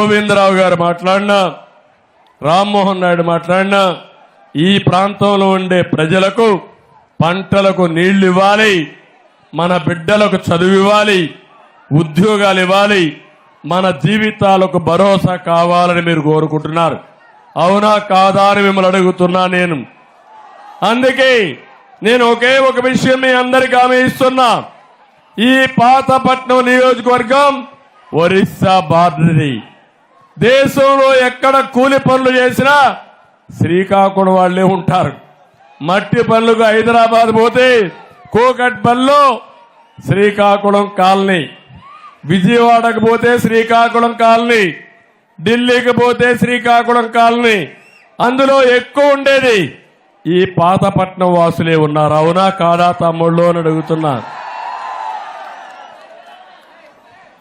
గోవిందరావు గారు మాట్లాడినా రామ్మోహన్ నాయుడు మాట్లాడినా ఈ ప్రాంతంలో ఉండే ప్రజలకు పంటలకు నీళ్ళు ఇవ్వాలి మన బిడ్డలకు చదువు ఇవ్వాలి ఉద్యోగాలు ఇవ్వాలి మన జీవితాలకు భరోసా కావాలని మీరు కోరుకుంటున్నారు. అవునా కాదా అని మిమ్మల్ని అడుగుతున్నా నేను. అందుకే నేను ఒకే ఒక విషయం మీ అందరికి హామీ ఇస్తున్నా. ఈ పాతపట్నం నియోజకవర్గం ఒరిస్సా బార్డరీ దేశంలో ఎక్కడ కూలి పనులు చేసినా శ్రీకాకుళం వాళ్ళే ఉంటారు. మట్టి పనులకు హైదరాబాద్ పోతే కోకట్ పనిలో శ్రీకాకుళం కాలనీ. విజయవాడకు పోతే శ్రీకాకుళం కాలనీ. ఢిల్లీకి పోతే శ్రీకాకుళం కాలనీ. అందులో ఎక్కువ ఉండేది ఈ పాతపట్నం వాసులే ఉన్నారు? అవునా కాదా తమ్ముళ్ళు అని అడుగుతున్నారు.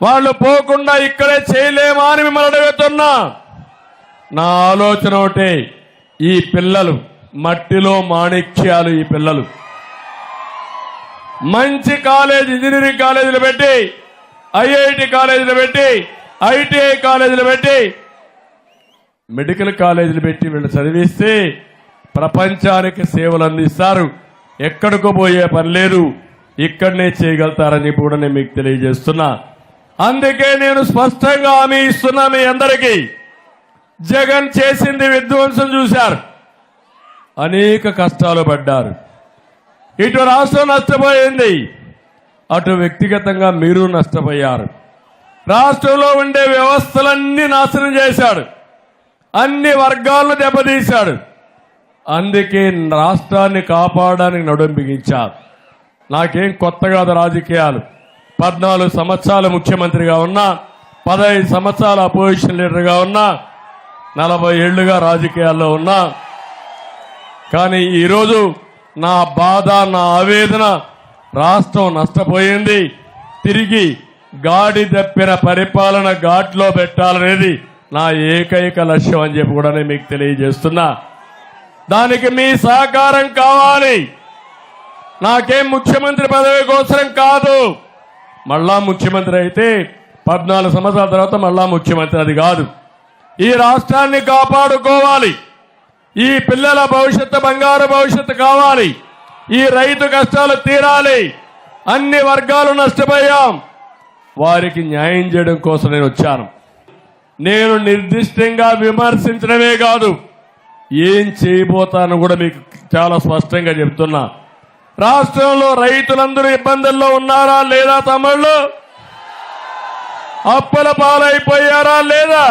వాళ్ళు పోకుండా ఇక్కడే చేయలేమా అని మిమ్మల్ని అడుగుతున్నా. నా ఆలోచన ఒకటే ఈ పిల్లలు మట్టిలో మాణిక్యాలు ఈ పిల్లలు. మంచి కాలేజ్ ఇంజనీరింగ్ కాలేజీలు పెట్టి ఐఐటి కాలేజీలు పెట్టి ఐటీఐ కాలేజీలు పెట్టి మెడికల్ కాలేజీలు పెట్టి వీళ్ళు చదివిస్తే ప్రపంచానికి సేవలు అందిస్తారు. ఎక్కడికో పోయే పని లేదు. ఇక్కడనే చేయగలుగుతారని కూడా నేను మీకు తెలియజేస్తున్నా. అందుకే నేను స్పష్టంగా హామీ ఇస్తున్నా మీ అందరికీ. జగన్ చేసింది విధ్వంసం చూశారు. అనేక కష్టాలు పడ్డారు. ఇటు రాష్ట్రం నష్టపోయింది. అటు వ్యక్తిగతంగా మీరు నష్టపోయారు. రాష్ట్రంలో ఉండే వ్యవస్థలన్నీ నాశనం చేశాడు. అన్ని వర్గాలను దెబ్బతీశాడు. అందుకే రాష్ట్రాన్ని కాపాడడానికి నడుం బిగించారు. నాకేం కొత్త కాదు రాజకీయాలు. పద్నాలుగు సంవత్సరాలు ముఖ్యమంత్రిగా ఉన్నా పదహైదు సంవత్సరాల అపోజిషన్ లీడర్గా ఉన్నా నలభై ఏళ్ళుగా రాజకీయాల్లో ఉన్నా కానీ ఈరోజు నా బాధ నా ఆవేదన రాష్ట్రం నష్టపోయింది. తిరిగి గాడి తప్పిన పరిపాలన ఘాట్లో పెట్టాలనేది నా ఏకైక లక్ష్యం అని చెప్పి కూడా నేను మీకు తెలియజేస్తున్నా. దానికి మీ సహకారం కావాలి. నాకేం ముఖ్యమంత్రి పదవి కోసం కాదు. మళ్ళా ముఖ్యమంత్రి అయితే పద్నాలుగు సంవత్సరాల తర్వాత మళ్ళా ముఖ్యమంత్రి అది కాదు. ఈ రాష్ట్రాన్ని కాపాడుకోవాలి. ఈ పిల్లల భవిష్యత్తు బంగారు భవిష్యత్తు కావాలి. ఈ రైతు కష్టాలు తీరాలి. అన్ని వర్గాలు నష్టపోయాం. వారికి న్యాయం చేయడం కోసం నేను వచ్చాను. నేను నిర్దిష్టంగా విమర్శించడమే కాదు. ఏం చేయబోతాను కూడా మీకు చాలా స్పష్టంగా చెప్తున్నా. రాష్ట్రంలో రైతులందరూ ఇబ్బందుల్లో ఉన్నారా లేదా తమ్ముళ్ళు? అప్పుల పాలైపోయారా లేదా?